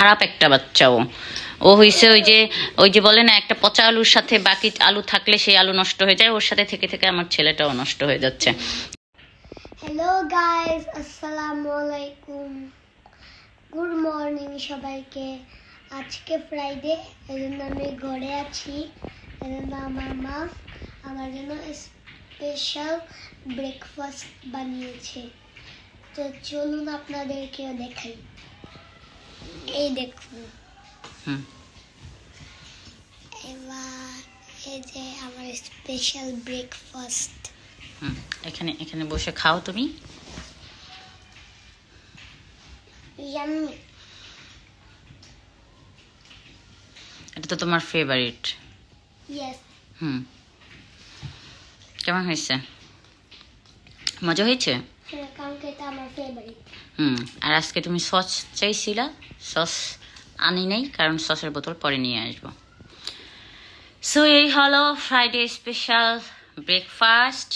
খারাপ একটা বাচ্চা ও হইছে ওই যে ওই যে বলে না, একটা পচা আলুর সাথে বাকি আলু থাকলে সেই আলু নষ্ট হয়ে যায়, ওর সাথে থেকে থেকে আমার ছেলেটাও নষ্ট হয়ে যাচ্ছে। হ্যালো গাইস আসসালামু আলাইকুম গুড মর্নিং সবাইকে। আজকে ফ্রাইডে এই জন্য আমি ঘরে আছি। এই জন্য আমার মা আমার জন্য স্পেশাল ব্রেকফাস্ট বানিয়েছে। তো চলুন আপনাদেরকেও দেখাই। এই দেখুন। হুম। এবার এই যে আমার স্পেশাল ব্রেকফাস্ট হুম এখানে এখানে বসে খাও তুমি। ইয়াম্মি এটা তো তোমার ফেভারিট ইয়েস হুম। কেমন হয়েছে? মজা হয়েছে? হুম, আর আজকে তুমি সস চাইছিলা, সস আনি নাই, কারণ সসের বোতল পরে নিয়ে আসব। সো এই হলো ফ্রাইডে স্পেশাল ব্রেকফাস্ট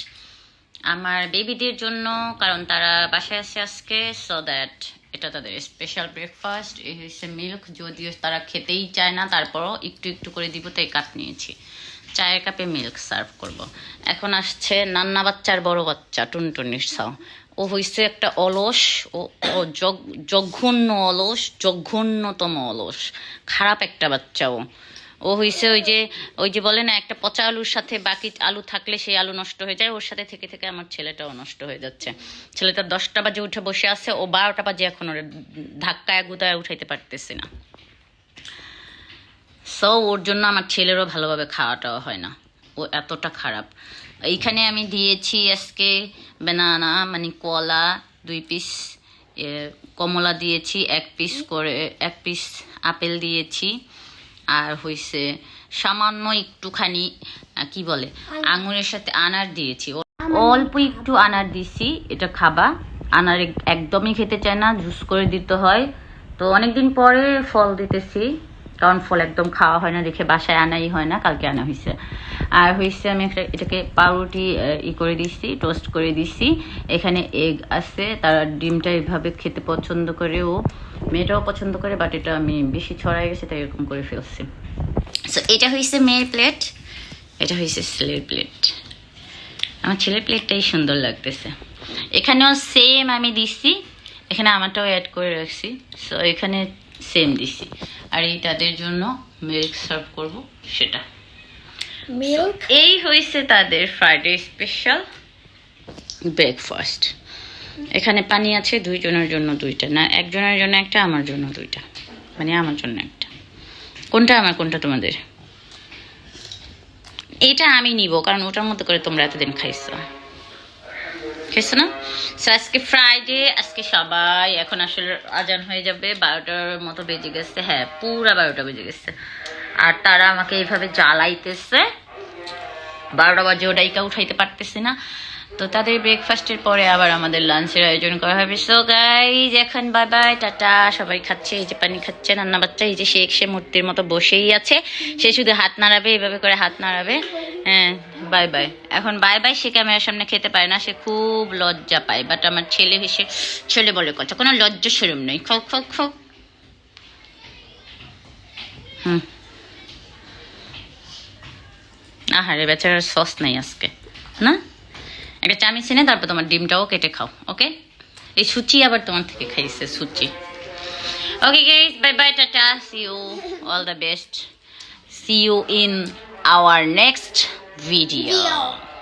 আমার বেবিদের জন্য, কারণ তারা বাসায় আছে আজকে সো দ্যাট এটা তাদের স্পেশাল ব্রেকফাস্ট এই হচ্ছে মিল্ক যদিও তারা খেতেই চায় না, তারপরও একটু একটু করে দিব, তাই কাপ নিয়েছি। চায়ের কাপে মিল্ক সার্ভ করব। এখন আসছে নান্না বাচ্চার বড় বাচ্চা, টুনটুনির সাও ও হইছে একটা অলস, ও ও জঘ- জঘন্য অলস, জঘন্যতম অলস, খারাপ একটা বাচ্চা ও। ও হইছে ওই যে ওই যে বলে না, একটা পচা আলুর সাথে বাকি আলু থাকলে সেই আলু নষ্ট হয়ে যায়, ওর সাথে থেকে থেকে আমার ছেলেটাও নষ্ট হয়ে যাচ্ছে। ছেলেটা দশটা বাজে উঠে বসে আছে, ও বারোটা বাজে এখন ওর ধাক্কায় গুদায় উঠাইতে পারতেছি না। সো ওর জন্য আমার ছেলেরও ভালোভাবে খাওয়াটাও হয় না। ও এতটা খারাপ। এইখানে আমি দিয়েছি আজকে বেনানা মানে কলা দুই পিস কমলা দিয়েছি এক পিস করে, এক পিস আপেল দিয়েছি। আর হইছে সামান্য একটুখানি কি বলে, আঙুরের সাথে আনার দিয়েছি। অল্প একটু আনার দিছি, এটা খাবা। আনার একদমই খেতে চায় না, জুস করে দিতে হয়। তো অনেকদিন পরে ফল দিতেছি। কারণ ফল একদম খাওয়া হয় না, দেখে বাসায় আনাই হয় না, কালকে আনা হয়েছে আর হয়েছে আমি একটা এটাকে পাউরুটি ই করে দিছি টোস্ট করে দিছি। এখানে এগ আছে, তারা ডিমটা এভাবে খেতে পছন্দ করে, ও মেয়েটাও পছন্দ করে বাট এটা আমি বেশি ছড়াই গেছে, তাই এরকম করে ফেলছি। সো এটা হয়েছে মেয়ের প্লেট এটা হয়েছে ছেলের প্লেট আমার ছেলের প্লেটটাই সুন্দর লাগতেছে। এখানেও সেম আমি দিছি, এখানে আমারটাও অ্যাড করে রাখছি। সো এখানে সেম দিছি আর এই তাদের জন্য মিল্ক সার্ভ করব সেটা। মিল্ক এই হয়েছে তাদের ফ্রাইডে স্পেশাল ব্রেকফাস্ট এখানে পানি আছে দুইজনের জন্য দুইটা। না একজনের জন্য একটা আমার জন্য দুইটা। মানে আমার জন্য একটা। কোনটা আমার কোনটা তোমাদের? এটা আমি নিব কারণ ওটার মতো করে তোমরা এতদিন খাইছো। খাইছো না? So, আজকে ফ্রাইডে আজকে সবাই এখন আসলে আজান হয়ে যাবে বারোটার মতো বেজে গেছে। হ্যাঁ পুরা বারোটা বেজে গেছে। আর তারা আমাকে এইভাবে জ্বালাইতেছে। বারোটা বাজে ওটাইকা উঠাইতে পারতেছি না। তো তাদের ব্রেকফাস্টের পরে আবার আমাদের লাঞ্চের আয়োজন করা হবে। সো গাইজ এখন বাই বাই টাটা। সবাই খাচ্ছে এই যে পানি খাচ্ছে রান্না বাচ্চা এই যে সে সে মূর্তির মতো বসেই আছে। সে শুধু হাত নাড়াবে এইভাবে করে হাত নাড়াবে। হ্যাঁ। Bye bye. এখন বাই বাই সে ক্যামেরার সামনে খেতে পারে না, সে খুব লজ্জা পায়। বাট আমার ছেলে হেসে ছেলে বলে কথা, কোনো লজ্জা সেরম নেই। খক খক খক। হুম। আহারে, বেচারার সস নেই আজকে। না? একটা চামিচ এনে তারপর তোমার ডিমটাও কেটে খাও, ওকে? এই সুচি আবার তোমার থেকে খাইছে, Suchi. Okay guys bye bye tata. See you all the best see you in our next video. video.